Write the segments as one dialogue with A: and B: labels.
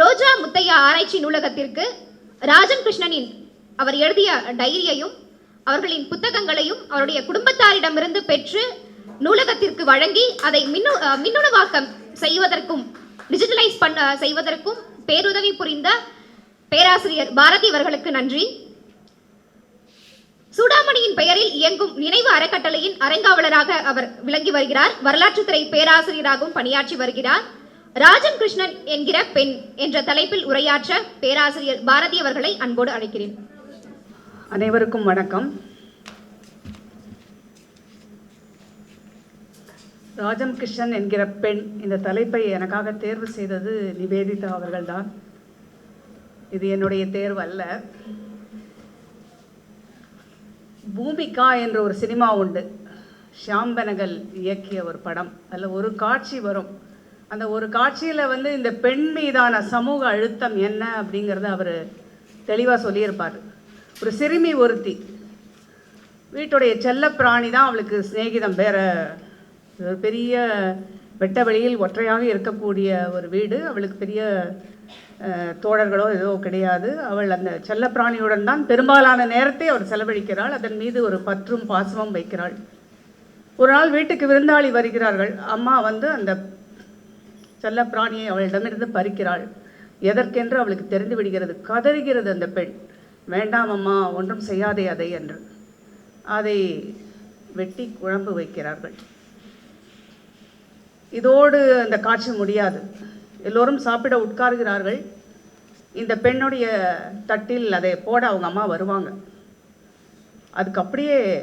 A: ரோஜா முத்தையா ஆராய்ச்சி நூலகத்திற்கு ராஜன் கிருஷ்ணனின் அவர் எழுதிய டைரியையும் அவர்களின் புத்தகங்களையும் அவருடைய குடும்பத்தாரிடமிருந்து பெற்று நூலகத்திற்கு வழங்கி அதை மின்னு மின்னுணவாக்கம் செய்வதற்கும் டிஜிட்டலைஸ் பண்ண செய்வதற்கும் பேருதவி புரிந்த பேராசிரியர் பாரதி அவர்களுக்கு நன்றி. சூடாமணியின் பெயரில் இயங்கும் நினைவு அறக்கட்டளையின் அறங்காவலராக அவர் விளங்கி வருகிறார். வரலாற்றுத்துறை பேராசிரியராகவும் பணியாற்றி வருகிறார். ராஜன் கிருஷ்ணன் என்கிற பெண் என்ற தலைப்பில் உரையாற்ற பேராசிரியர் பாரதி அவர்களை அன்போடு அழைக்கிறேன்.
B: அனைவருக்கும் வணக்கம். ராஜம் கிருஷ்ணன் என்கிற பெண் இந்த தலைப்பை எனக்காக தேர்வு செய்தது நிவேதிதா அவர்கள்தான். இது என்னுடைய தேர்வு அல்ல பூமிகா என்ற ஒரு சினிமா உண்டு. ஷாம்பனகல் இயக்கிய ஒரு படம். அதில் ஒரு காட்சி வரும். அந்த ஒரு காட்சியில் வந்து இந்த பெண் மீதான சமூக அழுத்தம் என்ன அப்படிங்கிறத அவர் தெளிவாக சொல்லியிருப்பார். ஒரு சிறுமி ஒருத்தி. வீட்டுடைய செல்ல பிராணி தான் அவளுக்கு சிநேகிதம். வேற ஒரு பெரிய வெட்ட வெளியில் ஒற்றையாக இருக்கக்கூடிய ஒரு வீடு. அவளுக்கு பெரிய தோழர்களோ ஏதோ கிடையாது. அவள் அந்த செல்லப்பிராணியுடன் தான் பெரும்பாலான நேரத்தை அவர் செலவழிக்கிறாள். அதன் மீது ஒரு பற்றும் பாசமும் வைக்கிறாள். ஒரு நாள் வீட்டுக்கு விருந்தாளி வருகிறார்கள். அம்மா வந்து அந்த செல்ல பிராணியை அவளிடமிருந்து பறிக்கிறாள். எதற்கென்று அவளுக்கு தெரிந்து விடுகிறது? கதறுகிறது அந்த பெண். வேண்டாம் அம்மா ஒன்றும் செய்யாதே அதை என்று. அதை வெட்டி குழம்பு வைக்கிறார்கள். இதோடு அந்த காட்சி முடியாது. எல்லோரும் சாப்பிட உட்காருகிறார்கள். இந்த பெண்ணுடைய தட்டில் அதை போட அவங்க அம்மா வருவாங்க. அதுக்கு அப்படியே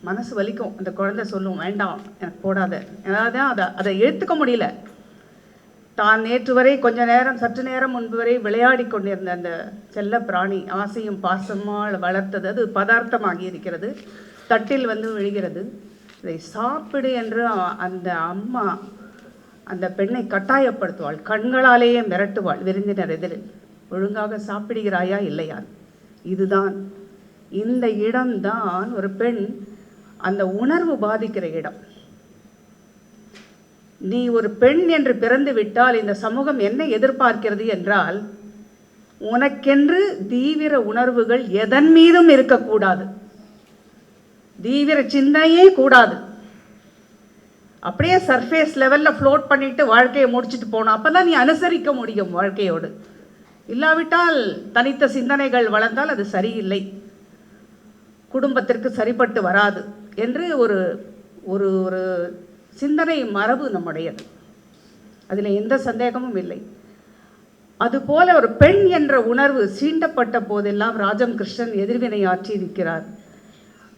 B: மனசு வலிக்கும். அந்த குழந்தை சொல்லும் வேண்டாம் எனக்கு போடாத. அதாவது அதை அதை எடுத்துக்க முடியல. தான் நேற்று வரை கொஞ்ச நேரம் சற்று நேரம் முன்பு வரை விளையாடி கொண்டிருந்த அந்த செல்ல பிராணி ஆசையும் பாசமால் வளர்த்தது. அது பதார்த்தமாகி இருக்கிறது. தட்டில் வந்து விழுகிறது. இதை சாப்பிடு என்று அந்த அம்மா அந்த பெண்ணை கட்டாயப்படுத்துவாள். கண்களாலேயே மிரட்டுவாள். விருந்தினர் எதிரில் ஒழுங்காக சாப்பிடுகிறாயா இல்லையா? இதுதான். இந்த இடம்தான் ஒரு பெண் அந்த உணர்வு பாதிக்கிற இடம். நீ ஒரு பெண் என்று பிறந்து விட்டால் இந்த சமூகம் என்ன எதிர்பார்க்கிறது என்றால் உனக்கென்று தீவிர உணர்வுகள் எதன் மீதும் இருக்கக்கூடாது. தீவிர சிந்தனையே கூடாது. அப்படியே சர்ஃபேஸ் லெவலில் ஃப்ளோட் பண்ணிட்டு வாழ்க்கையை முடிச்சுட்டு போகணும் அப்போ தான் நீ அனுசரிக்க முடியும் வாழ்க்கையோடு. இல்லாவிட்டால் தனித்த சிந்தனைகள் வளர்ந்தால் அது சரியில்லை. குடும்பத்திற்கு சரிப்பட்டு வராது என்று ஒரு ஒரு ஒரு சிந்தனை மரபு நம்முடையது. அதில் எந்த சந்தேகமும் இல்லை. அதுபோல ஒரு பெண் என்ற உணர்வு சீண்டப்பட்ட போதெல்லாம் ராஜம் கிருஷ்ணன் எதிர்வினை ஆற்றி இருக்கிறார்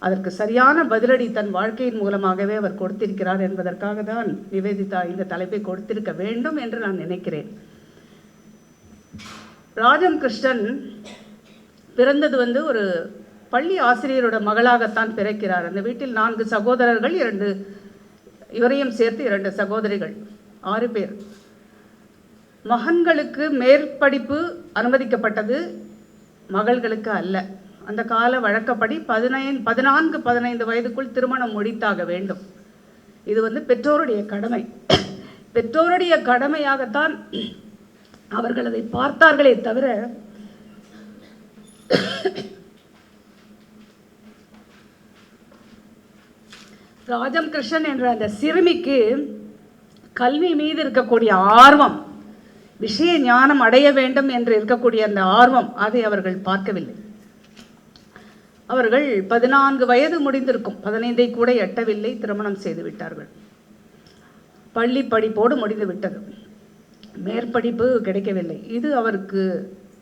B: அதற்கு சரியான பதிலடி தன் வாழ்க்கையின் மூலமாகவே அவர் கொடுத்திருக்கிறார் என்பதற்காக தான் நிவேதிதா இந்த தலைப்பை கொடுத்திருக்க வேண்டும் என்று நான் நினைக்கிறேன். ராஜம் கிருஷ்ணன் பிறந்தது வந்து ஒரு பள்ளி ஆசிரியரோட மகளாகத்தான் பிறக்கிறார். அந்த வீட்டில் நான்கு சகோதரர்கள் இரண்டு இவரையும் சேர்த்து இரண்டு சகோதரிகள் ஆறு பேர். மகன்களுக்கு மேற்படிப்பு அனுமதிக்கப்பட்டது மகள்களுக்கு அல்ல. அந்த கால வழக்கப்படி பதினைந்து பதினான்கு பதினைந்து வயதுக்குள் திருமணம் முடித்தாக வேண்டும். இது வந்து பெற்றோருடைய கடமை. பெற்றோருடைய கடமையாகத்தான் அவர்கள் அதை பார்த்தார்களே தவிர ராஜம் கிருஷ்ணன் என்ற அந்த சிறுமிக்கு கல்வி மீது இருக்கக்கூடிய ஆர்வம் விஷய ஞானம் அடைய வேண்டும் என்று இருக்கக்கூடிய அந்த ஆர்வம் அதை அவர்கள் பார்க்கவில்லை. அவர்கள் பதினான்கு வயது முடிந்திருக்கும். பதினைந்தை கூட எட்டவில்லை திருமணம் செய்து விட்டார்கள். பள்ளி படிப்போடு முடிந்து விட்டது. மேற்படிப்பு கிடைக்கவில்லை. இது அவருக்கு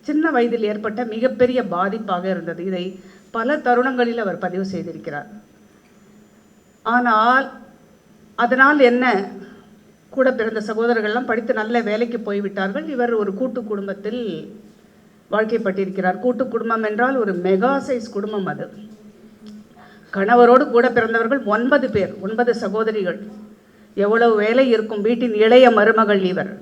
B: சின்ன வயதில் ஏற்பட்ட மிகப்பெரிய பாதிப்பாக இருந்தது. இதை பல தருணங்களில் அவர் பதிவு செய்திருக்கிறார். ஆனால் அதனால் என்ன? கூட பிறந்த சகோதரர்கள்லாம் படித்து நல்ல வேலைக்கு போய்விட்டார்கள். இவர் ஒரு கூட்டு குடும்பத்தில் வாழ்க்கைப்பட்டிருக்கிறார். கூட்டு குடும்பம் என்றால் ஒரு மெகா சைஸ் குடும்பம் அது. கணவரோடு கூட பிறந்தவர்கள் ஒன்பது பேர் ஒன்பது சகோதரிகள். எவ்வளவு வேலை இருக்கும் வீட்டின் இளைய மருமகள் இவர்.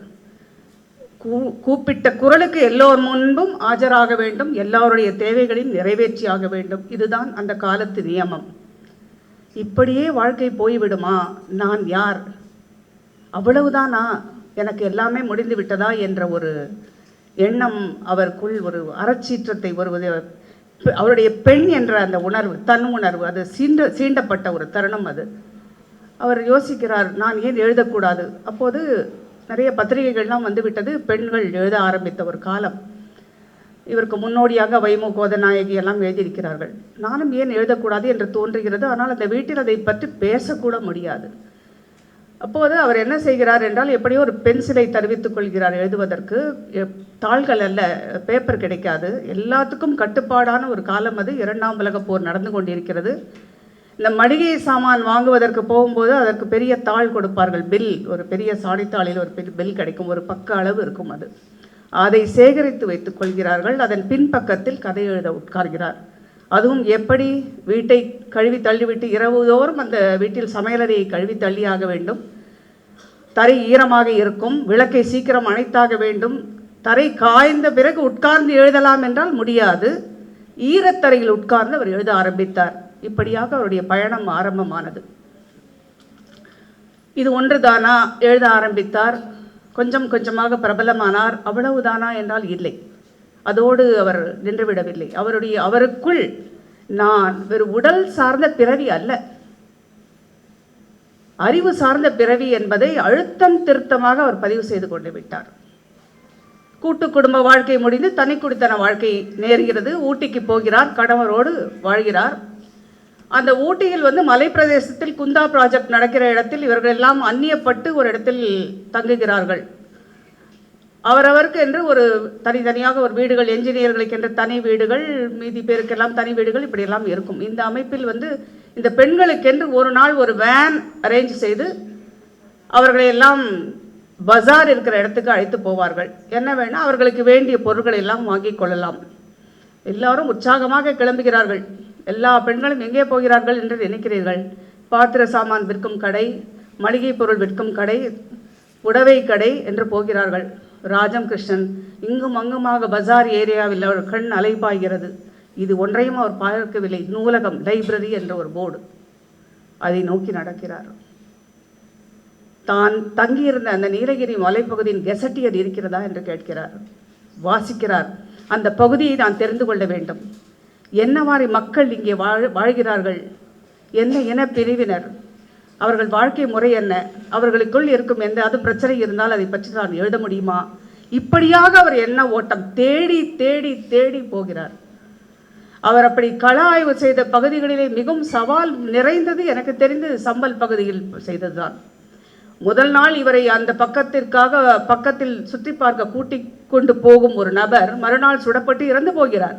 B: கூ- கூப்பிட்ட குரலுக்கு எல்லோர் முன்பும் ஆஜராக வேண்டும். எல்லோருடைய தேவைகளையும் நிறைவேற்றியாக வேண்டும். இதுதான் அந்த காலத்து நியமம். இப்படியே வாழ்க்கை போய்விடுமா? நான் யார்? அவ்வளவுதானா? எனக்கு எல்லாமே முடிந்து விட்டதா? என்ற ஒரு எண்ணம் அவருக்குள் ஒரு அறச்சீற்றத்தை வருவது. அவருடைய பெண் என்ற அந்த உணர்வு தன் உணர்வு அது சீண்ட சீண்டப்பட்ட ஒரு தருணம் அது. அவர் யோசிக்கிறார் நான் ஏன் எழுதக்கூடாது? அப்போது நிறைய பத்திரிகைகள்லாம் வந்துவிட்டது. பெண்கள் எழுத ஆரம்பித்த ஒரு காலம். இவருக்கு முன்னோடியாக வைமு கோதநாயகி எல்லாம் எழுதியிருக்கிறார்கள். நானும் ஏன் எழுதக்கூடாது என்று தோன்றுகிறது. ஆனால் அந்த வீட்டில் அதை பற்றி பேசக்கூட முடியாது. அப்போது அவர் என்ன செய்கிறார் என்றால் எப்படியோ ஒரு பென்சிலை தருவித்துக் கொள்கிறார் எழுதுவதற்கு. தாள்கள் அல்ல பேப்பர் கிடைக்காது. எல்லாத்துக்கும் கட்டுப்பாடான ஒரு காலம் அது. இரண்டாம் உலக போர் நடந்து கொண்டிருக்கிறது. இந்த மளிகை சாமான் வாங்குவதற்கு போகும்போது அதற்கு பெரிய தாள் கொடுப்பார்கள். பில் ஒரு பெரிய சாணித்தாளில் ஒரு பெரிய பில் கிடைக்கும். ஒரு பக்க அளவு இருக்கும் அது. அதை சேகரித்து வைத்துக் கொள்கிறார்கள். அதன் பின்பக்கத்தில் கதை எழுத உட்கார்கிறார். அதுவும் எப்படி? வீட்டை கழுவி தள்ளிவிட்டு இரவுதோறும் அந்த வீட்டில் சமையலறையை கழுவி தள்ளியாக வேண்டும். தரை ஈரமாக இருக்கும். விளக்கை சீக்கிரம் அணைத்தாக வேண்டும். தரை காய்ந்த பிறகு உட்கார்ந்து எழுதலாம் என்றால் முடியாது. ஈரத்தரையில் உட்கார்ந்து அவர் எழுத ஆரம்பித்தார். இப்படியாக அவருடைய பயணம் ஆரம்பமானது. இது ஒன்றுதானா? எழுத ஆரம்பித்தார். கொஞ்சம் கொஞ்சமாக பிரபலமானார். அவ்வளவுதானா என்றால் இல்லை. அதோடு அவர் நின்றுவிடவில்லை. அவருடைய அவருக்குள் நான் ஒரு உடல் சார்ந்த பிறவி அல்ல. அறிவு சார்ந்த பிறவி என்பதை அழுத்தம் திருத்தமாக அவர் பதிவு செய்து கொண்டு விட்டார். கூட்டு குடும்ப வாழ்க்கை முடிந்து தனி குடித்தன வாழ்க்கை நேர்கிறது. ஊட்டிக்கு போகிறார். கணவரோடு வாழ்கிறார். அந்த ஊட்டியில் வந்து மலைப்பிரதேசத்தில் குந்தா ப்ராஜெக்ட் நடக்கிற இடத்தில் இவர்கள் எல்லாம் அந்நியப்பட்டு ஒரு இடத்தில் தங்குகிறார்கள். அவரவருக்கு என்று ஒரு தனித்தனியாக ஒரு வீடுகள் என்ஜினியர்களுக்கு என்று தனி வீடுகள் மீதி பேருக்கெல்லாம் தனி வீடுகள் இப்படியெல்லாம் இருக்கும். இந்த அமைப்பில் வந்து இந்த பெண்களுக்கென்று ஒரு நாள் ஒரு வேன் அரேஞ்ச் செய்து அவர்களை எல்லாம் பஜார் இருக்கிற இடத்துக்கு அழைத்து போவார்கள். என்ன வேணால் அவர்களுக்கு வேண்டிய பொருட்களை எல்லாம் வாங்கிக் கொள்ளலாம். எல்லாரும் உற்சாகமாக கிளம்புகிறார்கள். எல்லா பெண்களும் எங்கே போகிறார்கள் என்று நினைக்கிறீர்கள்? பாத்திர சாமான் விற்கும் கடை மளிகை பொருள் விற்கும் கடை புடவை கடை என்று போகிறார்கள். ராஜம் கிருஷ்ணன் இங்கும் அங்குமாக பஜார் ஏரியாவில் அவர் கண் அலைபாய்கிறது இது ஒன்றையும் அவர் பார்க்கவில்லை. நூலகம் லைப்ரரி என்ற ஒரு போர்டு. அதை நோக்கி நடக்கிறார். தான் தங்கியிருந்த அந்த நீலகிரி மலைப்பகுதியின் கெசட்டியர் இருக்கிறதா? என்று கேட்கிறார். வாசிக்கிறார். அந்த பகுதியை நான் தெரிந்து கொள்ள வேண்டும். என்ன மாதிரி மக்கள் இங்கே வாழ் வாழ்கிறார்கள்? என்ன இன பிரிவினர்? அவர்கள் வாழ்க்கை முறை என்ன? அவர்களுக்குள் இருக்கும் எந்த அது பிரச்சனை இருந்தால் அதை பற்றி நான் எழுத முடியுமா? இப்படியாக அவர் என்ன ஓட்டம் தேடி தேடி தேடி போகிறார். அவர் அப்படி கள ஆய்வு செய்த பகுதிகளிலே மிகவும் சவால் நிறைந்தது எனக்கு தெரிந்து சம்பல் பகுதியில் செய்ததுதான். முதல் நாள் இவரை அந்த பக்கத்திற்காக பக்கத்தில் சுற்றி பார்க்க கூட்டிக் கொண்டு போகும் ஒரு நபர் மறுநாள் சுடப்பட்டு இறந்து போகிறார்.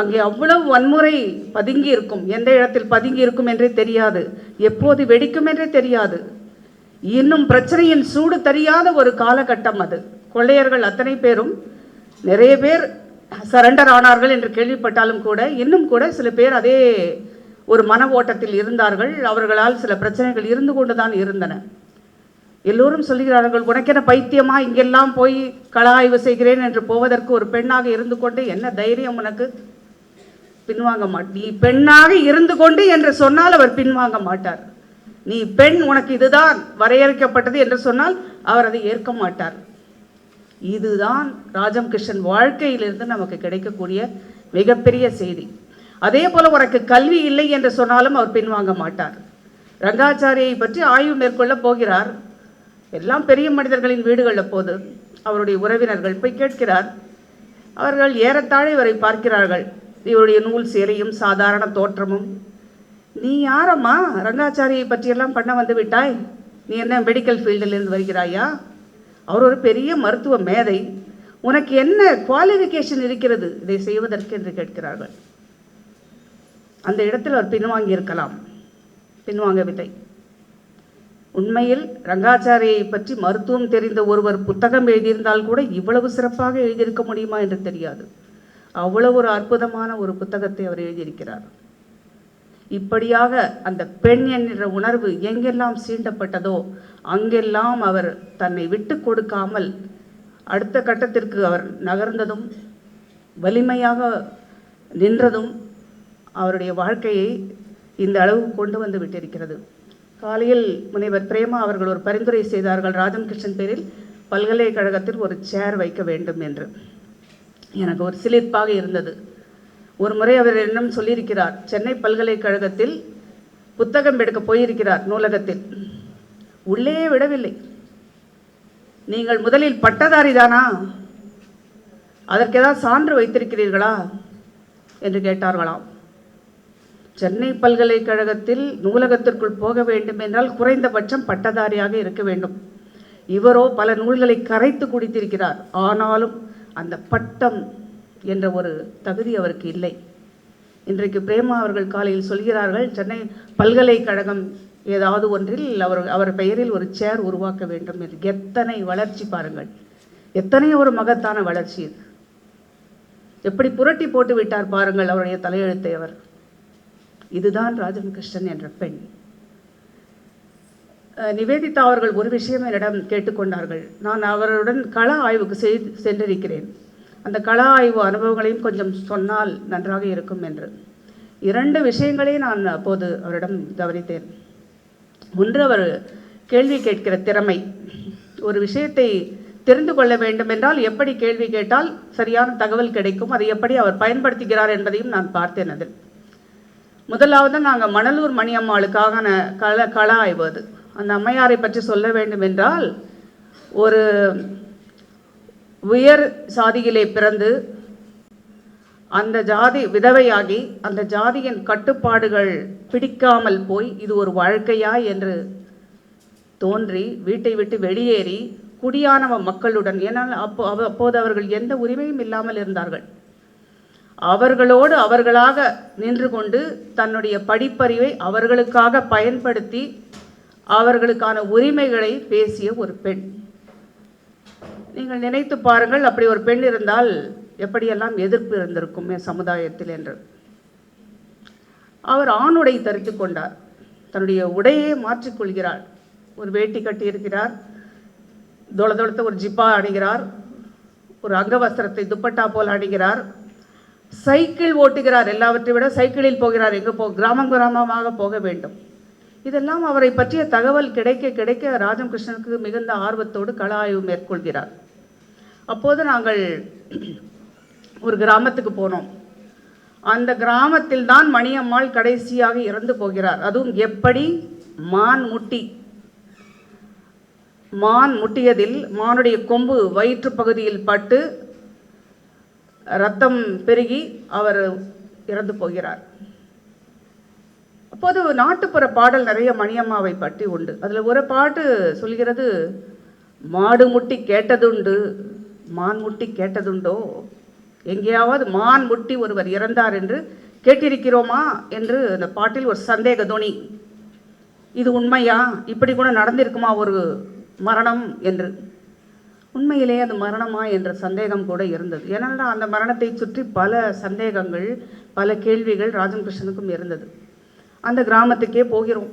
B: அங்கே அவ்வளவு வன்முறை பதுங்கி இருக்கும் எந்த இடத்தில் பதுங்கி இருக்கும் என்றே தெரியாது. எப்போது வெடிக்கும் என்றே தெரியாது. இன்னும் பிரச்சனையின் சூடு தெரியாத ஒரு காலகட்டம் அது. கொள்ளையர்கள் அத்தனை பேரும் நிறைய பேர் சரண்டர் ஆனார்கள் என்று கேள்விப்பட்டாலும் கூட இன்னும் கூட சில பேர் அதே ஒரு மன ஓட்டத்தில் இருந்தார்கள். அவர்களால் சில பிரச்சனைகள் இருந்து கொண்டுதான் இருந்தன. எல்லோரும் சொல்கிறார்கள் உனக்கென பைத்தியமா? இங்கெல்லாம் போய் கள ஆய்வு செய்கிறேன் என்று போவதற்கு ஒரு பெண்ணாக இருந்து கொண்டு என்ன தைரியம் உனக்கு? பின்வாங்க மாட் நீ பெண்ணாக இருந்து கொண்டு என்று சொன்னால் அவர் பின்வாங்க மாட்டார். நீ பெண் உனக்கு இதுதான் வரையறுக்கப்பட்டது என்று சொன்னால் அவர் அதை ஏற்க மாட்டார். இதுதான் ராஜம் கிருஷ்ணன் வாழ்க்கையிலிருந்து நமக்கு கிடைக்கக்கூடிய மிகப்பெரிய செய்தி. அதே போல உனக்கு கல்வி இல்லை என்று சொன்னாலும் அவர் பின்வாங்க மாட்டார். ரங்காச்சாரியை பற்றி ஆய்வு மேற்கொள்ள போகிறார். எல்லாம் பெரிய மனிதர்களின் வீடுகளில் போது அவருடைய உறவினர்கள் போய் கேட்கிறார். அவர்கள் ஏறத்தாழ இவரை பார்க்கிறார்கள். இவருடைய நூல் சேலையும் சாதாரண தோற்றமும். நீ யாரம்மா? ரங்காச்சாரியை பற்றியெல்லாம் பண்ண வந்து விட்டாய்? நீ என்ன மெடிக்கல் ஃபீல்டிலிருந்து வருகிறாயா? அவர் ஒரு பெரிய மருத்துவ மேதை. உனக்கு என்ன குவாலிஃபிகேஷன் இருக்கிறது? இதை செய்வதற்கு என்று கேட்கிறார்கள். அந்த இடத்தில் அவர் பின்வாங்கி இருக்கலாம். பின்வாங்கவில்லை உண்மையில் ரங்காச்சாரியை பற்றி மருத்துவம் தெரிந்த ஒருவர் புத்தகம் எழுதியிருந்தால் கூட இவ்வளவு சிறப்பாக எழுதியிருக்க முடியுமா என்று தெரியாது. அவ்வளோ ஒரு அற்புதமான ஒரு புத்தகத்தை அவர் எழுதியிருக்கிறார். இப்படியாக அந்த பெண் என்கிற உணர்வு எங்கெல்லாம் சீண்டப்பட்டதோ அங்கெல்லாம் அவர் தன்னை விட்டு கொடுக்காமல் அடுத்த கட்டத்திற்கு அவர் நகர்ந்ததும் வலிமையாக நின்றதும் அவருடைய வாழ்க்கையை இந்த அளவு கொண்டு வந்து விட்டிருக்கிறது. காலையில் முனைவர் பிரேமா அவர்கள் ஒரு பரிந்துரை செய்தார்கள். ராஜம் கிருஷ்ணன் பேரில் பல்கலைக்கழகத்தில் ஒரு சேர் வைக்க வேண்டும் என்று. எனக்கு ஒரு சிலிர்ப்பாக இருந்தது. ஒரு முறை அவர் என்னும் சொல்லியிருக்கிறார் சென்னை பல்கலைக்கழகத்தில் புத்தகம் எடுக்க போயிருக்கிறார் நூலகத்தில். உள்ளே விடவில்லை. நீங்கள் முதலில் பட்டதாரி தானா? அதற்கு ஏதாவது சான்று வைத்திருக்கிறீர்களா? என்று கேட்டார்களாம். சென்னை பல்கலைக்கழகத்தில் நூலகத்திற்குள் போக வேண்டும் என்றால் குறைந்தபட்சம் பட்டதாரியாக இருக்க வேண்டும். இவரோ பல நூல்களை கரைத்து குடித்திருக்கிறார். ஆனாலும் அந்த பட்டம் என்ற ஒரு தகுதி அவருக்கு இல்லை. இன்றைக்கு பிரேமா அவர்கள் காலையில் சொல்கிறார்கள் சென்னை பல்கலைக்கழகம் ஏதாவது ஒன்றில் அவர் அவர் பெயரில் ஒரு சேர் உருவாக்க வேண்டும் என்று. எத்தனை வளர்ச்சி பாருங்கள். எத்தனை ஒரு மகத்தான வளர்ச்சி. இது எப்படி புரட்டி போட்டு விட்டார் பாருங்கள் அவருடைய தலையெழுத்தை அவர். இதுதான் ராஜன் கிருஷ்ணன் என்ற பெண். நிவேதிதா அவர்கள் ஒரு விஷயம் என்னிடம் கேட்டுக்கொண்டார்கள். நான் அவருடன் கள ஆய்வுக்கு செய் சென்றிருக்கிறேன். அந்த கள ஆய்வு அனுபவங்களையும் கொஞ்சம் சொன்னால் நன்றாக இருக்கும் என்று. இரண்டு விஷயங்களை நான் அப்போது அவரிடம் கவனித்தேன். ஒன்று அவர் கேள்வி கேட்கிற திறமை. ஒரு விஷயத்தை தெரிந்து கொள்ள வேண்டும் என்றால் எப்படி கேள்வி கேட்டால் சரியான தகவல் கிடைக்கும் அதை எப்படி அவர் பயன்படுத்துகிறார் என்பதையும் நான் பார்த்தேன் அதில். முதலாவது நாங்கள் மணலூர் மணியம்மாளுக்காக கள கள ஆய்வு அது. அந்த அம்மையாரை பற்றி சொல்ல வேண்டும் என்றால் ஒரு உயர் சாதியிலே பிறந்து அந்த ஜாதி விதவையாகி அந்த ஜாதியின் கட்டுப்பாடுகள் பிடிக்காமல் போய் இது ஒரு வாழ்க்கையா என்று தோன்றி வீட்டை விட்டு வெளியேறி குடியானவ மக்களுடன் ஏன்னால் அப்போ அவ- அப்போது அவர்கள் எந்த உரிமையும் இல்லாமல் இருந்தார்கள். அவர்களோடு அவர்களாக நின்று கொண்டு தன்னுடைய படிப்பறிவை அவர்களுக்காக பயன்படுத்தி அவர்களுக்கான உரிமைகளை பேசிய ஒரு பெண். நீங்கள் நினைத்து பாருங்கள் அப்படி ஒரு பெண் இருந்தால் எப்படியெல்லாம் எதிர்ப்பு இருந்திருக்கும் என் சமுதாயத்தில் என்று. அவர் ஆணுடை தரித்து கொண்டார். தன்னுடைய உடையே மாற்றிக்கொள்கிறார் ஒரு வேட்டி கட்டியிருக்கிறார். தொள தொளத்த ஒரு ஜிப்பா அணிகிறார். ஒரு அங்கவஸ்திரத்தை துப்பட்டா போல் அணிகிறார். சைக்கிள் ஓட்டுகிறார். எல்லாவற்றை விட சைக்கிளில் போகிறார். எங்கே போ கிராமம் கிராமமாக போக வேண்டும். இதெல்லாம் அவரை பற்றிய தகவல் கிடைக்க கிடைக்க ராஜம் கிருஷ்ணனுக்கு மிகுந்த ஆர்வத்தோடு கள ஆய்வு மேற்கொள்கிறார். அப்போது நாங்கள் ஒரு கிராமத்துக்கு போனோம். அந்த கிராமத்தில் தான் மணியம்மாள் கடைசியாக இறந்து போகிறார். அதுவும் எப்படி? மான் முட்டி. மான் முட்டியதில் மானுடைய கொம்பு வயிற்று பகுதியில் பட்டு ரத்தம் பெருகி அவர் இறந்து போகிறார். அப்போது நாட்டுப்புற பாடல் நிறைய மணியம்மாவை பற்றி உண்டு. அதில் ஒரு பாட்டு சொல்கிறது மாடு முட்டி கேட்டதுண்டு மான் முட்டி கேட்டதுண்டோ? எங்கேயாவது மான் முட்டி ஒருவர் இறந்தார் என்று கேட்டிருக்கிறோமா? என்று அந்த பாட்டில் ஒரு சந்தேக துணி இது உண்மையா? இப்படி கூட நடந்திருக்குமா ஒரு மரணம்? என்று. உண்மையிலே அது மரணமா என்ற சந்தேகம் கூட இருந்தது. ஏனென்றால் அந்த மரணத்தை சுற்றி பல சந்தேகங்கள் பல கேள்விகள் ராஜம் கிருஷ்ணனுக்கும் இருந்தது. அந்த கிராமத்துக்கே போகிறோம்.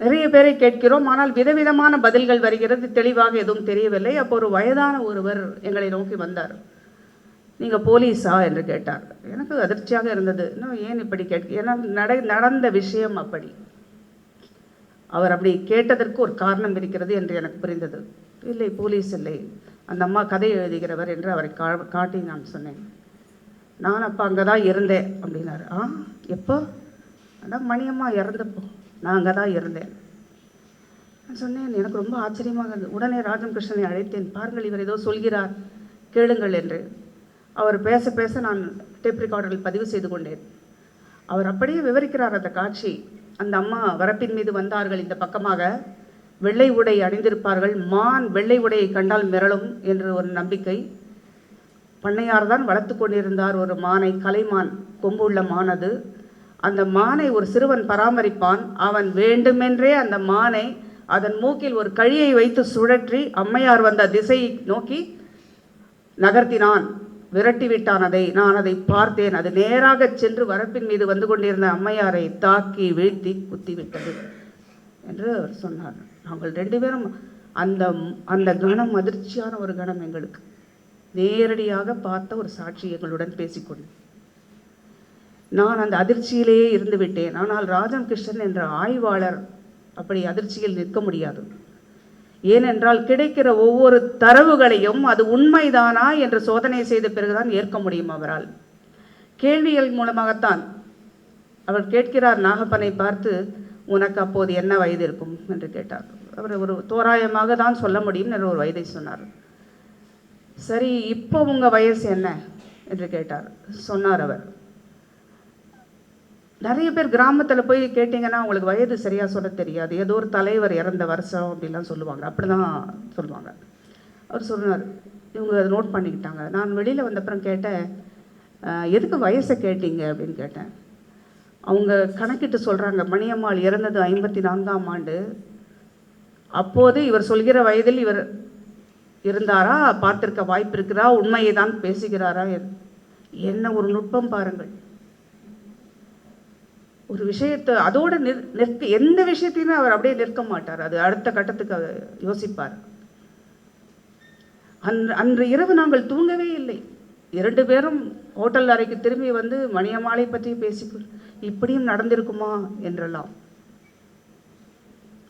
B: நிறைய பேரை கேட்கிறோம். ஆனால் விதவிதமான பதில்கள் வருகிறது. தெளிவாக எதுவும் தெரியவில்லை. அப்போ ஒரு வயதான ஒருவர் எங்களை நோக்கி வந்தார். நீங்கள் போலீஸா? என்று கேட்டார். எனக்கு அதிர்ச்சியாக இருந்தது. இன்னும் ஏன் இப்படி கேட்க ஏன்னா நட நடந்த விஷயம் அப்படி. அவர் அப்படி கேட்டதற்கு ஒரு காரணம் இருக்கிறது என்று எனக்கு புரிந்தது. இல்லை போலீஸ் இல்லை. அந்த அம்மா கதை எழுதுகிறவர் என்று அவரை கா காட்டி நான் சொன்னேன். நான் அப்போ அங்கே தான் இருந்தேன் அப்படின்னாரு. ஆ எப்போ? அதான் மணியம்மா இறந்தப்போ நான் அங்கே தான் இருந்தேன். நான் சொன்னேன் எனக்கு ரொம்ப ஆச்சரியமாக இருந்தது. உடனே ராஜம் கிருஷ்ணனை அழைத்தேன். பாருங்கள் இவர் ஏதோ சொல்கிறார். கேளுங்கள் என்று. அவர் பேச பேச நான் டேப் ரெக்கார்டரில் பதிவு செய்து கொண்டேன். அவர் அப்படியே விவரிக்கிறார் அந்த காட்சி. அந்த அம்மா வரப்பின் மீது வந்தார்கள். இந்த பக்கமாக வெள்ளை உடை அணிந்திருப்பார்கள். மான் வெள்ளை உடையை கண்டால் மிரளும் என்று ஒரு நம்பிக்கை. பண்ணையார் தான் வளர்த்து கொண்டிருந்தார் ஒரு மானை. கலைமான் கொம்புள்ள மான் அது. அந்த மானை ஒரு சிறுவன் பராமரிப்பான். அவன் வேண்டுமென்றே அந்த மானை அதன் மூக்கில் ஒரு கழியை வைத்து சுழற்றி அம்மையார் வந்த திசையை நோக்கி நகர்த்தினான். விரட்டி விட்டான் அதை. நான் அதை பார்த்தேன். அது நேராக சென்று வரப்பின் மீது வந்து கொண்டிருந்த அம்மையாரை தாக்கி வீழ்த்தி குத்திவிட்டது என்று அவர் சொன்னார். நாங்கள் ரெண்டு பேரும் அந்த அந்த கணம் அதிர்ச்சியான ஒரு கணம் எங்களுக்கு. நேரடியாக பார்த்த ஒரு சாட்சி எங்களுடன் பேசிக்கொண்டேன் நான் அந்த அதிர்ச்சியிலேயே இருந்து விட்டேன். ஆனால் ராஜம் கிருஷ்ணன் என்ற ஆய்வாளர் அப்படி அதிர்ச்சியில் நிற்க முடியாது. ஏனென்றால் கிடைக்கிற ஒவ்வொரு தரவுகளையும் அது உண்மைதானா என்று சோதனை செய்த பிறகுதான் ஏற்க முடியும் அவரால். கேள்விகள் மூலமாகத்தான் அவர் கேட்கிறார். நாகப்பனை பார்த்து உனக்கு அப்போது என்ன வயது இருக்கும்? என்று கேட்டார். அவர் ஒரு தோராயமாக தான் சொல்ல முடியும் என்று ஒரு வயதை சொன்னார். சரி இப்போ உங்கள் வயசு என்ன? என்று கேட்டார். சொன்னார் அவர். நிறைய பேர் கிராமத்தில் போய் கேட்டிங்கன்னா அவங்களுக்கு வயது சரியாக சொல்ல தெரியாது. ஏதோ ஒரு தலைவர் இறந்த வருஷம் அப்படிலாம் சொல்லுவாங்க. அப்படி தான் சொல்லுவாங்க. அவர் சொன்னார். இவங்க அதை நோட் பண்ணிக்கிட்டாங்க. நான் வெளியில் வந்தப்புறம் கேட்டேன் எதுக்கு வயசை கேட்டீங்க? அப்படின்னு கேட்டேன். அவங்க கணக்கிட்டு சொல்கிறாங்க மணியம்மாள் இறந்தது ஐம்பத்தி நான்காம் ஆண்டு. அப்போது இவர் சொல்கிற வயதில் இவர் இருந்தாரா? பார்த்திருக்க வாய்ப்பு இருக்கிறா உண்மையை தான் பேசுகிறாரா என்ன ஒரு நுட்பம் பாருங்கள். ஒரு விஷயத்தை அதோட நிற் நிற்க எந்த விஷயத்தையுமே அவர் அப்படியே நிற்க மாட்டார். அது அடுத்த கட்டத்துக்கு அவர் யோசிப்பார். அன்று அன்று இரவு நாங்கள் தூங்கவே இல்லை. இரண்டு பேரும் ஹோட்டல் அறைக்கு திரும்பி வந்து மணியம்மாளை பற்றி பேசி இப்படியும் நடந்திருக்குமா? என்றெல்லாம்.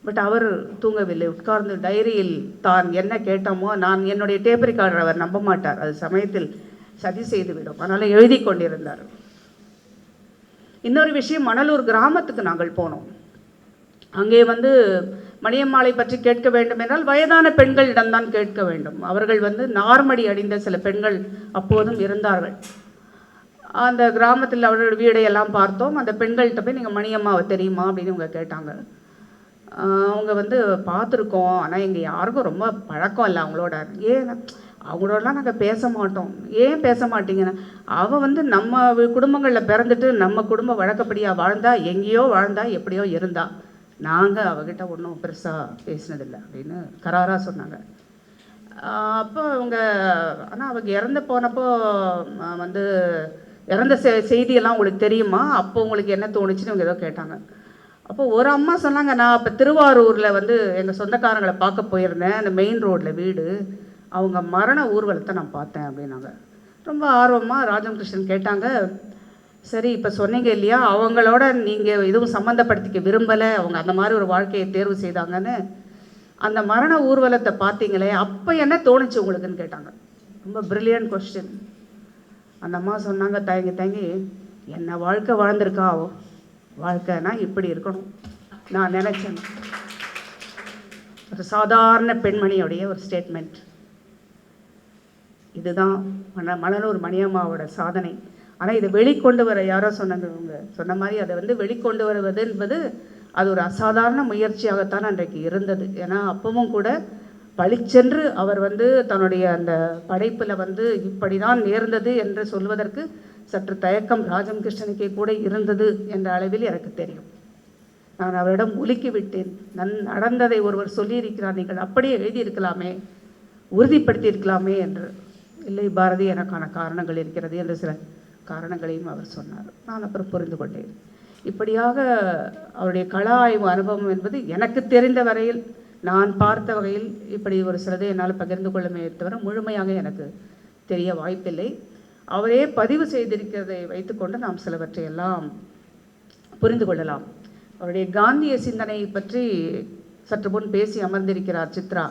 B: பட் அவர் தூங்கவில்லை. உட்கார்ந்து டைரியில் தான் என்ன கேட்டோமோ நான் என்னுடைய டேப் ரெக்கார்டர் அவர் நம்ப மாட்டார். அது சமயத்தில் சதி செய்துவிடும். அதனால் எழுதி கொண்டிருந்தார். இன்னொரு விஷயம் மணலூர் கிராமத்துக்கு நாங்கள் போனோம். அங்கே வந்து மணியம்மாளை பற்றி கேட்க வேண்டும் என்றால் வயதான பெண்களிடம்தான் கேட்க வேண்டும். அவர்கள் வந்து நார்மடி அடிந்த சில பெண்கள் அப்போதும் இருந்தார்கள். அந்த கிராமத்தில் அவர்களோட வீடையெல்லாம் பார்த்தோம். அந்த பெண்கள்கிட்ட போய் நீங்கள் மணியம்மாவை தெரியுமா? அப்படின்னு இவங்க கேட்டாங்க. அவங்க வந்து பார்த்துருக்கோம். ஆனால் எங்கள் யாருக்கும் ரொம்ப பழக்கம் இல்லை அவங்களோட. ஏன் அவங்களோடலாம் நாங்கள் பேச மாட்டோம் ஏன் பேச மாட்டீங்கன்னா அவள் வந்து நம்ம குடும்பங்களில் பிறந்துட்டு நம்ம குடும்ப வழக்கப்படியாக வாழ்ந்தா எங்கேயோ வாழ்ந்தா எப்படியோ இருந்தா. நாங்கள் அவகிட்ட ஒன்றும் பெருசாக பேசினதில்லை அப்படின்னு கராராக சொன்னாங்க. அப்போ அவங்க ஆனால் அவங்க இறந்து போனப்போ வந்து இறந்த செ செய்தியெல்லாம் உங்களுக்கு தெரியுமா? அப்போ உங்களுக்கு என்ன தோணுச்சுன்னு இவங்க ஏதோ கேட்டாங்க. அப்போ ஒரு அம்மா சொன்னாங்க நான் அப்போ திருவாரூரில் வந்து எங்கள் சொந்தக்காரங்களை பார்க்க போயிருந்தேன். அந்த மெயின் ரோட்டில் வீடு. அவங்க மரண ஊர்வலத்தை நான் பார்த்தேன் அப்படின்னாங்க. ரொம்ப ஆர்வமாக ராஜம் கிருஷ்ணன் கேட்டாங்க சரி இப்போ சொன்னீங்க இல்லையா? அவங்களோட நீங்கள் எதுவும் சம்மந்தப்படுத்திக்க விரும்பலை. அவங்க அந்த மாதிரி ஒரு வாழ்க்கையை தேர்வு செய்தாங்கன்னு. அந்த மரண ஊர்வலத்தை பார்த்தீங்களே அப்போ என்ன தோணுச்சு உங்களுக்குன்னு கேட்டாங்க. ரொம்ப ப்ரில்லியன்ட் கொஸ்டின் அந்த அம்மா சொன்னாங்க தயங்கி தயங்கி என்ன வாழ்க்கை வாழ்ந்திருக்கா அவ? வாழ்க்கைனா இப்படி இருக்கணும். நான் நினச்சேன். ஒரு சாதாரண பெண்மணியுடைய ஒரு ஸ்டேட்மெண்ட் இதுதான் மன மணலூர் மணியம்மாவோட சாதனை. ஆனால் இதை வெளிக்கொண்டு வர யாரோ சொன்னாங்க இவங்க. சொன்ன மாதிரி அதை வந்து வெளிக்கொண்டு வருவது என்பது அது ஒரு அசாதாரண முயற்சியாகத்தான் அன்றைக்கு இருந்தது. ஏன்னா அப்பவும் கூட பளிச்சென்று அவர் வந்து தன்னுடைய அந்த படைப்பில் வந்து இப்படி தான் நேர்ந்தது என்று சொல்வதற்கு சற்று தயக்கம் ராஜம் கிருஷ்ணனுக்கே கூட இருந்தது என்ற அளவில் எனக்கு தெரியும். நான் அவரிடம் உலுக்கி விட்டேன் நன் நடந்ததை ஒருவர் சொல்லியிருக்கிறார். நீங்கள் அப்படியே எழுதியிருக்கலாமே உறுதிப்படுத்தியிருக்கலாமே என்று. இல்லை பாரதி எனக்கான காரணங்கள் இருக்கிறது என்று சில காரணங்களையும் அவர் சொன்னார். நான் அப்புறம் புரிந்து கொண்டேன். இப்படியாக அவருடைய கள ஆய்வு அனுபவம் என்பது எனக்கு தெரிந்த வரையில் நான் பார்த்த வகையில் இப்படி ஒரு சிலதை என்னால் பகிர்ந்து கொள்ளுமே தவிர முழுமையாக எனக்கு தெரிய வாய்ப்பில்லை. அவரே பதிவு செய்திருக்கிறதை வைத்துக்கொண்டு நாம் சிலவற்றை எல்லாம் புரிந்து கொள்ளலாம். அவருடைய காந்திய சிந்தனை பற்றி சற்று முன் பேசி அமர்ந்திருக்கிறார் சித்ரா.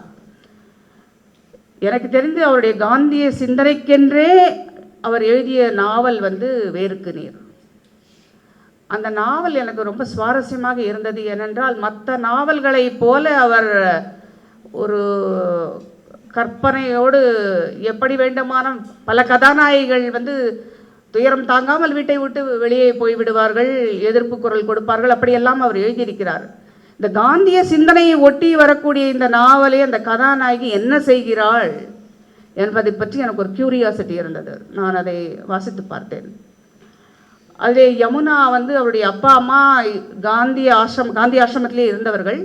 B: எனக்கு தெரிந்து அவருடைய காந்திய சிந்தனைக்கென்றே அவர் எழுதிய நாவல் வந்து வேருக்கு நீர். அந்த நாவல் எனக்கு ரொம்ப சுவாரஸ்யமாக இருந்தது ஏனென்றால் மற்ற நாவல்களைப் போல அவர் ஒரு கற்பனையோடு எப்படி வேண்டுமான பல கதாநாயகிகள் வந்து துயரம் தாங்காமல் வீட்டை விட்டு வெளியே போய் விடுவார்கள் எதிர்ப்பு குரல் கொடுப்பார்கள் அப்படியெல்லாம் அவர் எழுதியிருக்கிறார். இந்த காந்திய சிந்தனையை ஒட்டி வரக்கூடிய இந்த நாவலை அந்த கதாநாயகி என்ன செய்கிறாள் என்பதை பற்றி எனக்கு ஒரு கியூரியாசிட்டி இருந்தது. நான் அதை வாசித்து பார்த்தேன். அதே யமுனா வந்து அவருடைய அப்பா அம்மா காந்தி ஆசிரம் காந்தி ஆசிரமத்திலே இருந்தவர்கள்.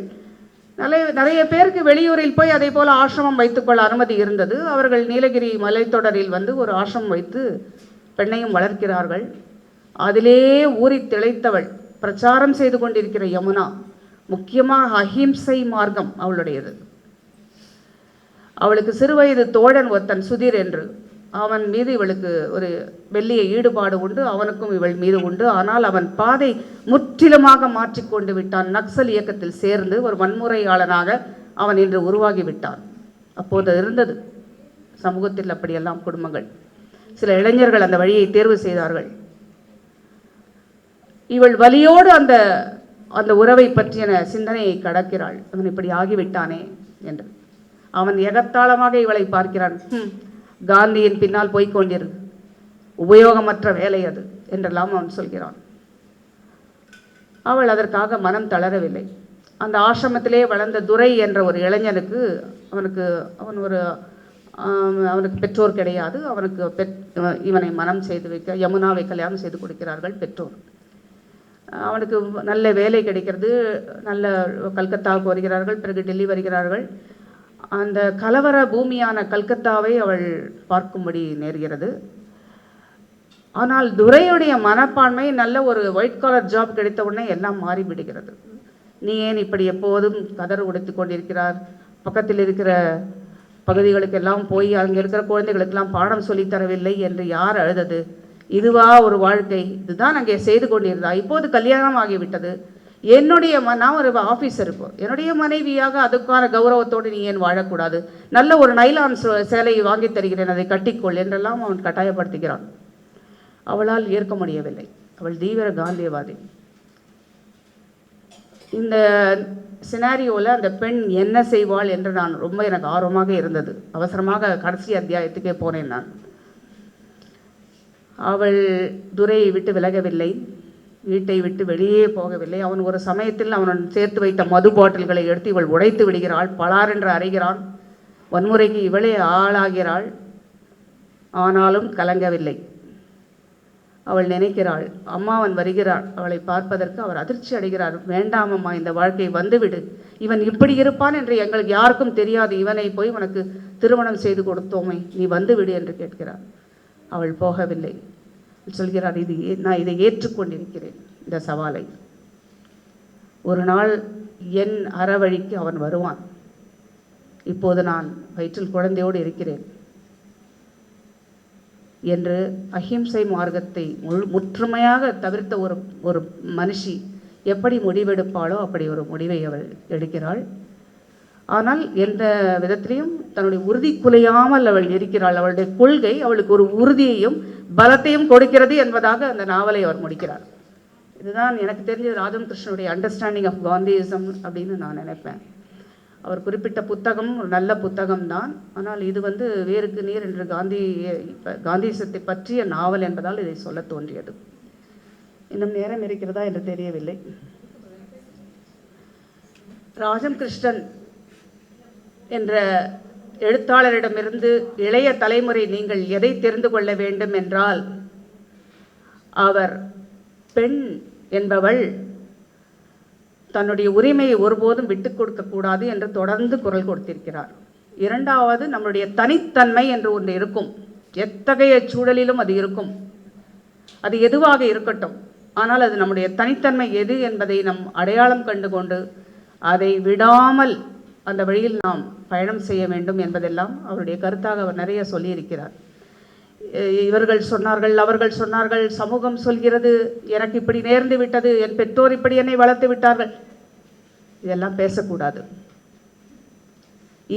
B: நிறைய நிறைய பேருக்கு வெளியூரில் போய் அதே போல் ஆசிரமம் வைத்துக்கொள்ள அனுமதி இருந்தது. அவர்கள் நீலகிரி மலைத்தொடரில் வந்து ஒரு ஆசிரமம் வைத்து பெண்ணையும் வளர்க்கிறார்கள். அதிலே ஊறி திளைத்தவள் பிரச்சாரம் செய்து கொண்டிருக்கிற யமுனா. முக்கியமாக அஹிம்சை மார்க்கம் அவளுடையது. அவளுக்கு சிறுவயது தோழன் ஒருத்தன் சுதீர் என்று. அவன் மீது இவளுக்கு ஒரு வெள்ளிய ஈடுபாடு உண்டு அவனுக்கும் இவள் மீது உண்டு. ஆனால் அவன் பாதை முற்றிலுமாக மாற்றிக்கொண்டு விட்டான். நக்சல் இயக்கத்தில் சேர்ந்து ஒரு வன்முறையாளனாக அவன் இன்று உருவாகி விட்டான். அப்போது இருந்தது. சமூகத்தில் அப்படியெல்லாம் குடும்பங்கள். சில இளைஞர்கள் அந்த வழியை தேர்வு செய்தார்கள். இவள் வலியோடு அந்த அந்த உறவை பற்றிய சிந்தனையை கடக்கிறாள். அவன் இப்படி ஆகிவிட்டானே என்று. அவன் எகத்தாளமாக இவளை பார்க்கிறான். "ஹம், காந்தியின் பின்னால் போய்க் கொண்டிரு. உபயோகமற்ற வேலை அது என்றெல்லாம் அவன் சொல்கிறான். அவள் அதற்காக மனம் தளரவில்லை. அந்த ஆசிரமத்திலே வளர்ந்த துரை என்ற ஒரு இளைஞனுக்கு அவனுக்கு அவன் ஒரு அவனுக்கு பெற்றோர் கிடையாது. அவனுக்கு பெற் இவனை மனம் செய்து வைக்க யமுனாவை கல்யாணம் செய்து கொடுக்கிறார்கள் பெற்றோர். அவனுக்கு நல்ல வேலை கிடைக்கிறது நல்ல கல்கத்தாவுக்கு வருகிறார்கள் பிறகு டெல்லி வருகிறார்கள். அந்த கலவர பூமியான கல்கத்தாவை அவள் பார்க்கும்படி நேர்கிறது. ஆனால் துரையுடைய மனப்பான்மை நல்ல ஒரு ஒயிட் காலர் ஜாப் கிடைத்த உடனே எல்லாம் மாறிவிடுகிறது. நீ ஏன் இப்படி எப்போதும் கதறு உடைத்து கொண்டிருக்கிறார்? பக்கத்தில் இருக்கிற பகுதிகளுக்கெல்லாம் போய் அங்கே இருக்கிற குழந்தைகளுக்கெல்லாம் பாடம் சொல்லித் தரவில்லை என்று யார் அழுதது? இதுவா ஒரு வாழ்க்கை? இதுதான் அங்கே செய்து கொண்டிருந்தா. இப்போது கல்யாணம் ஆகிவிட்டது என்னுடைய ம நான் ஒரு ஆஃபீஸர் இப்போ. என்னுடைய மனைவியாக அதுக்கான கௌரவத்தோடு நீ ஏன் வாழக்கூடாது? நல்ல ஒரு நைலான் சு- சேலையை வாங்கி தருகிறேன். அதை கட்டிக்கொள் என்றெல்லாம் அவன் கட்டாயப்படுத்துகிறான். அவளால் ஏற்க முடியவில்லை. அவள் தீவிர காந்தியவாதி. இந்த சினாரியோவில் அந்த பெண் என்ன செய்வாள் என்று நான் ரொம்ப எனக்கு ஆர்வமாக இருந்தது. அவசரமாக கடைசி அத்தியாயத்துக்கே போனேன் நான். அவள் துரையை விட்டு விலகவில்லை. வீட்டை விட்டு வெளியே போகவில்லை. அவன் ஒரு சமயத்தில் அவன் சேர்த்து வைத்த மது பாட்டில்களை எடுத்து இவள் உடைத்து விடுகிறாள். பலார் என்று அறைகிறான். வன்முறைக்கு இவளே ஆளாகிறாள். ஆனாலும் கலங்கவில்லை. அவள் நினைக்கிறாள் அம்மாவன் வருகிறாள் அவளை பார்ப்பதற்கு அவர் அதிர்ச்சி அடைகிறார். வேண்டாம் அம்மா இந்த வாழ்க்கை வந்துவிடு. இவன் இப்படி இருப்பான் என்று எங்களுக்கு யாருக்கும் தெரியாது. இவனை போய் உனக்கு திருமணம் செய்து கொடுத்தோமே. நீ வந்துவிடு என்று கேட்கிறார். அவள் போகவில்லை. சொல்கிறார் இது நான் இதை ஏற்றுக்கொண்டிருக்கிறேன் இந்த சவாலை. ஒரு நாள் என் அறவழிக்கு அவன் வருவான். இப்போது நான் வயிற்றில் குழந்தையோடு இருக்கிறேன். என்று அஹிம்சை மார்க்கத்தை முழு முற்றுமையாக தவிர்த்த ஒரு ஒரு மனுஷி எப்படி முடிவெடுப்பாளோ அப்படி ஒரு முடிவை அவள் எடுக்கிறாள். ஆனால் எந்த விதத்திலையும் தன்னுடைய உறுதி குலையாமல் அவள் இருக்கிறாள். அவளுடைய கொள்கை அவளுக்கு ஒரு உறுதியையும் பலத்தையும் கொடுக்கிறது என்பதாக அந்த நாவலை அவர் முடிக்கிறார். இதுதான் எனக்கு தெரிஞ்ச ராஜம் கிருஷ்ணனுடைய அண்டர்ஸ்டாண்டிங் ஆஃப் காந்தியிசம் அப்படின்னு நான் நினைப்பேன். அவர் குறிப்பிட்ட புத்தகம் ஒரு நல்ல புத்தகம் தான் ஆனால் இது வந்து வேருக்கு நீர் என்று காந்தி இப்போ காந்திசத்தை பற்றிய நாவல் என்பதால் இதை சொல்ல தோன்றியது. இன்னும் நேரம் இருக்கிறதா என்று தெரியவில்லை. ராஜம் கிருஷ்ணன் என்ற எழுத்தாளரிடமிருந்து இளைய தலைமுறை நீங்கள் எதை தெரிந்து கொள்ள வேண்டும் என்றால் அவர் பெண் என்பவள் தன்னுடைய உரிமையை ஒருபோதும் விட்டுக் கொடுக்கக்கூடாது என்று தொடர்ந்து குரல் கொடுத்திருக்கிறார். இரண்டாவது நம்முடைய தனித்தன்மை என்று ஒன்று இருக்கும். எத்தகைய சூழலிலும் அது இருக்கும். அது எதுவாக இருக்கட்டும். ஆனால் அது நம்முடைய தனித்தன்மை எது என்பதை நம் அடையாளம் கண்டு கொண்டு அதை விடாமல் அந்த வழியில் நாம் பயணம் செய்ய வேண்டும் என்பதெல்லாம் அவருடைய கருத்தாக அவர் நிறைய சொல்லியிருக்கிறார். இவர்கள் சொன்னார்கள் அவர்கள் சொன்னார்கள் சமூகம் சொல்கிறது எனக்கு இப்படி நேர்ந்து விட்டது என் பெற்றோர் இப்படி என்னை வளர்த்து விட்டார்கள். இதெல்லாம் பேசக்கூடாது.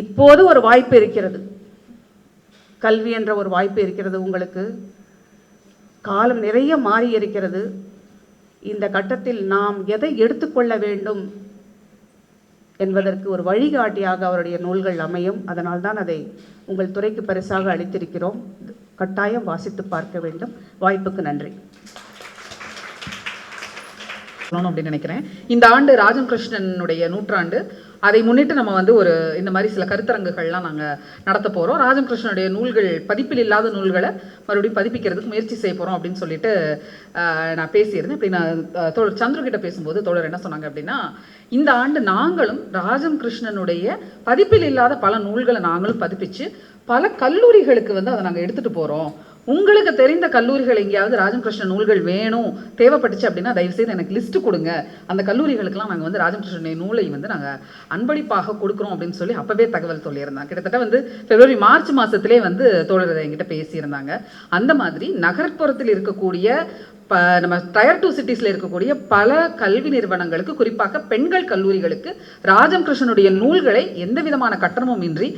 B: இப்போது ஒரு வாய்ப்பு இருக்கிறது. கல்வி என்ற ஒரு வாய்ப்பு இருக்கிறது உங்களுக்கு. காலம் நிறைய மாறி இருக்கிறது. இந்த கட்டத்தில் நாம் எதை எடுத்துக்கொள்ள வேண்டும்? என்பதற்கு ஒரு வழிகாட்டியாக அவருடைய நூல்கள் அமையும். அதனால்தான் அதை உங்கள் துறைக்கு பரிசாக அளித்திருக்கிறோம். கட்டாயம் வாசித்து பார்க்க வேண்டும். வாய்ப்புக்கு நன்றி.
C: அப்படின்னு நினைக்கிறேன். இந்த ஆண்டு ராஜம் கிருஷ்ணனுடைய நூற்றாண்டு அதை முன்னிட்டு நம்ம வந்து ஒரு இந்த மாதிரி சில கருத்தரங்குகள்லாம் நாங்கள் நடத்த போகிறோம் ராஜம் கிருஷ்ணனுடைய நூல்கள் பதிப்பில் இல்லாத நூல்களை மறுபடியும் பதிப்பிக்கிறதுக்கு முயற்சி செய்ய போகிறோம் அப்படின்னு சொல்லிட்டு நான் பேசியிருந்தேன். இப்படி நான் தோழர் சந்துரு கிட்ட பேசும்போது தோழர் என்ன சொன்னாங்க அப்படின்னா இந்த ஆண்டு நாங்களும் ராஜம் கிருஷ்ணனுடைய பதிப்பில் இல்லாத பல நூல்களை நாங்களும் பதிப்பிச்சு பல கல்லூரிகளுக்கு வந்து அதை நாங்கள் எடுத்துகிட்டு போகிறோம் உங்களுக்கு தெரிந்த கல்லூரிகள் எங்கேயாவது ராஜகிருஷ்ண நூல்கள் வேணும் தேவைப்பட்டுச்சு அப்படின்னா தயவுசெய்து எனக்கு லிஸ்ட்டு கொடுங்க. அந்த கல்லூரிகளுக்கெல்லாம் நாங்கள் வந்து ராஜகிருஷ்ணனுடைய நூலை வந்து நாங்கள் அன்பளிப்பாக கொடுக்குறோம் அப்படின்னு சொல்லி அப்போவே தகவல் சொல்லியிருந்தாங்க. கிட்டத்தட்ட வந்து பிப்ரவரி மார்ச் மாதத்திலே வந்து தோழர் என்கிட்ட பேசியிருந்தாங்க. அந்த மாதிரி நகர்ப்புறத்தில் இருக்கக்கூடிய ப நம்ம டயர் டூ சிட்டிஸில் இருக்கக்கூடிய பல கல்வி நிறுவனங்களுக்கு குறிப்பாக பெண்கள் கல்லூரிகளுக்கு ராஜம் கிருஷ்ணனுடைய நூல்களை எந்த விதமான கட்டணமும் இன்றி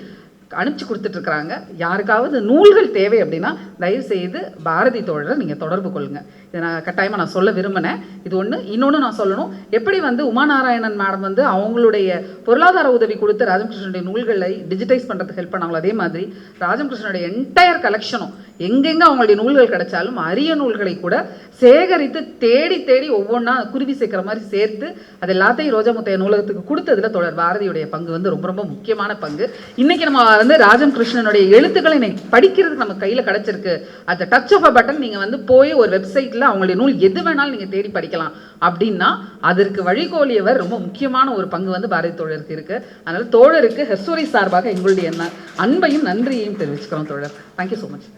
C: அனுப்பிச்சு கொடுத்துட்ருக்குறாங்க. யாருக்காவது நூல்கள் தேவை அப்படின்னா தயவு செய்து பாரதி தோழரை நீங்கள் தொடர்பு கொள்ளுங்க. இதை நான் கட்டாயமாக நான் சொல்ல விரும்பினேன். இது ஒன்று இன்னொன்று நான் சொல்லணும். எப்படி வந்து உமாநாராயணன் மேடம் வந்து அவங்களுடைய பொருளாதார உதவி கொடுத்து ராஜகிருஷ்ணனுடைய நூல்களை டிஜிட்டைஸ் பண்ணுறதுக்கு ஹெல்ப் பண்ணாங்களோ அதே மாதிரி ராஜகிருஷ்ணனுடைய என்டையர் கலெக்ஷனும் எங்கெங்கே அவங்களுடைய நூல்கள் கிடைச்சாலும் அரிய நூல்களை கூட சேகரித்து தேடி தேடி ஒவ்வொன்றா குருவி சேர்க்கிற மாதிரி சேர்த்து அது எல்லாத்தையும் ரோஜா முத்தைய நூலகத்துக்கு கொடுத்ததுல தொடர் பாரதியுடைய பங்கு வந்து ரொம்ப ரொம்ப முக்கியமான பங்கு. இன்றைக்கி நம்ம வந்து ராஜம் கிருஷ்ணனுடைய எழுத்துக்களை இன்னைக்கு படிக்கிறதுக்கு நம்ம கையில் கிடைச்சிருக்கு. அந்த டச் ஆஃப் அ பட்டன் நீங்கள் வந்து போய் ஒரு வெப்சைட்டில் அவங்களுடைய நூல் எது வேணாலும் நீங்கள் தேடி படிக்கலாம். அப்படின்னா அதற்கு வழிகோலியவர் ரொம்ப முக்கியமான ஒரு பங்கு வந்து பாரதி தோழருக்கு இருக்கு. அதனால் தோழருக்கு ஹெஸ்வரி சார்பாக எங்களுடைய அன்பையும் நன்றியையும் தெரிவிச்சுக்கிறோம் தோழர். Thank you so much